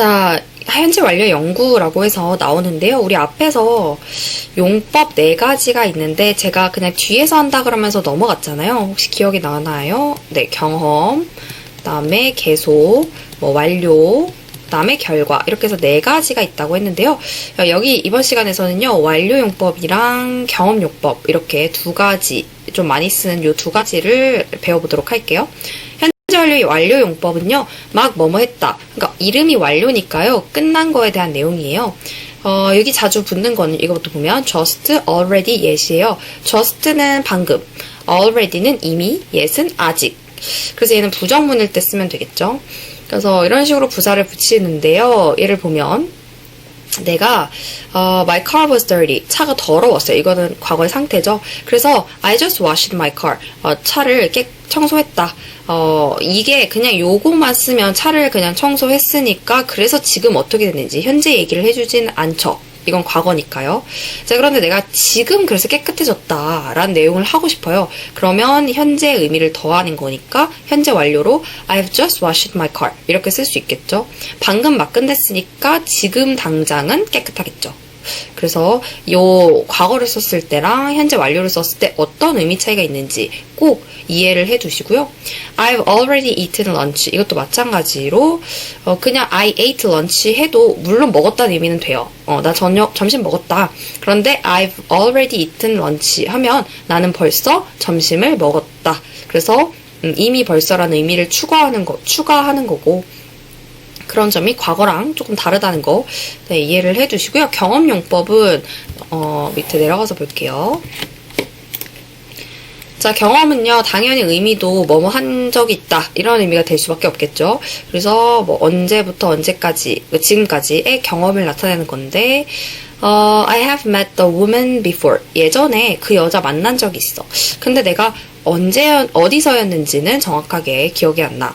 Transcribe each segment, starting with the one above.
자, 현재 완료 연구라고 해서 나오는데요. 우리 앞에서 용법 네 가지가 있는데 제가 그냥 뒤에서 한다 그러면서 넘어갔잖아요. 혹시 기억이 나나요? 네, 경험, 그다음에 계속, 뭐 완료, 그다음에 결과 이렇게 해서 네 가지가 있다고 했는데요. 어, 여기 이번 시간에서는요. 완료 용법이랑 경험 용법 이렇게 두 가지 좀 많이 쓰는 요 두 가지를 배워보도록 할게요. 현재 완료 완료 용법은요. 막 뭐뭐 했다. 그러니까 이름이 완료니까요. 끝난 거에 대한 내용이에요. 어, 여기 자주 붙는 거는 이거부터 보면 just, already, yet이에요. just는 방금, already는 이미, yet은 아직. 그래서 얘는 부정문일 때 쓰면 되겠죠. 그래서 이런 식으로 부사를 붙이는데요. 예를 보면 내가 어, my car was dirty. 차가 더러웠어요. 이거는 과거의 상태죠. 그래서 I just washed my car. 어, 차를 깨 청소했다. 어, 이게 그냥 요거만 쓰면 차를 그냥 청소했으니까 그래서 지금 어떻게 됐는지 현재 얘기를 해주진 않죠. 이건 과거니까요. 자, 그런데 내가 지금 그래서 깨끗해졌다라는 내용을 하고 싶어요. 그러면 현재 의미를 더하는 거니까 현재 완료로 I've just washed my car 이렇게 쓸 수 있겠죠. 방금 막 끝냈으니까 지금 당장은 깨끗하겠죠. 그래서 요 과거를 썼을 때랑 현재 완료를 썼을 때 어떤 의미 차이가 있는지 꼭 이해를 해 두시고요. I've already eaten lunch. 이것도 마찬가지로 어, 그냥 I ate lunch 해도 물론 먹었다는 의미는 돼요. 어, 나 저녁 점심 먹었다. 그런데 I've already eaten lunch 하면 나는 벌써 점심을 먹었다. 그래서 음, 이미 벌써라는 의미를 추가하는 거 추가하는 거고 그런 점이 과거랑 조금 다르다는 거 네, 이해를 해두시고요. 경험용법은 어, 밑에 내려가서 볼게요. 자, 경험은요, 당연히 의미도 뭐뭐 한 적이 있다. 이런 의미가 될 수밖에 없겠죠. 그래서 뭐 언제부터 언제까지, 그 지금까지의 경험을 나타내는 건데, 어, I have met the woman before. 예전에 그 여자 만난 적이 있어. 근데 내가 언제, 어디서였는지는 정확하게 기억이 안 나.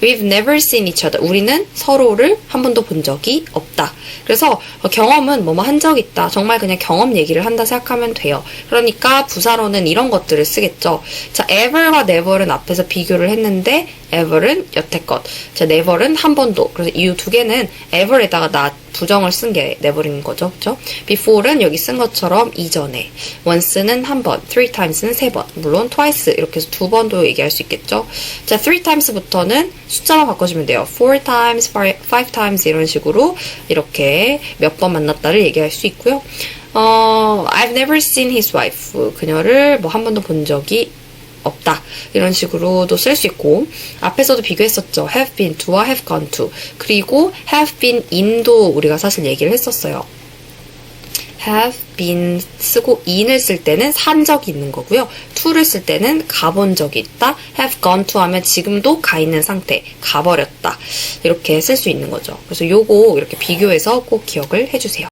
We've never seen each other. 우리는 서로를 한 번도 본 적이 없다. 그래서 어, 경험은 뭐뭐 한 적 있다. 정말 그냥 경험 얘기를 한다 생각하면 돼요. 그러니까 부사로는 이런 것들을 쓰겠죠. 자, ever과 never는 앞에서 비교를 했는데 ever은 여태껏. 자, never는 한 번도. 그래서 이 두 개는 ever에다가 나 부정을 쓴게 never인 거죠. 그죠? before는 여기 쓴 것처럼 이전에. once는 한 번, three times는 세 번. 물론 twice 이렇게 해서 두 번도 얘기할 수 있겠죠. 자, three times부터는 숫자만 바꿔주면 돼요. four times, five times 이런 식으로 이렇게 몇 번 만났다를 얘기할 수 있고요. 어, I've never seen his wife. 그녀를 뭐 한 번도 본 적이 없다. 이런 식으로도 쓸 수 있고, 앞에서도 비교했었죠. have been to와 have gone to. 그리고 have been in도 우리가 사실 얘기를 했었어요. have been 쓰고 in을 쓸 때는 산 적이 있는 거고요. to를 쓸 때는 가본 적이 있다. have gone to 하면 지금도 가 있는 상태, 가버렸다. 이렇게 쓸 수 있는 거죠. 그래서 요거 이렇게 비교해서 꼭 기억을 해주세요.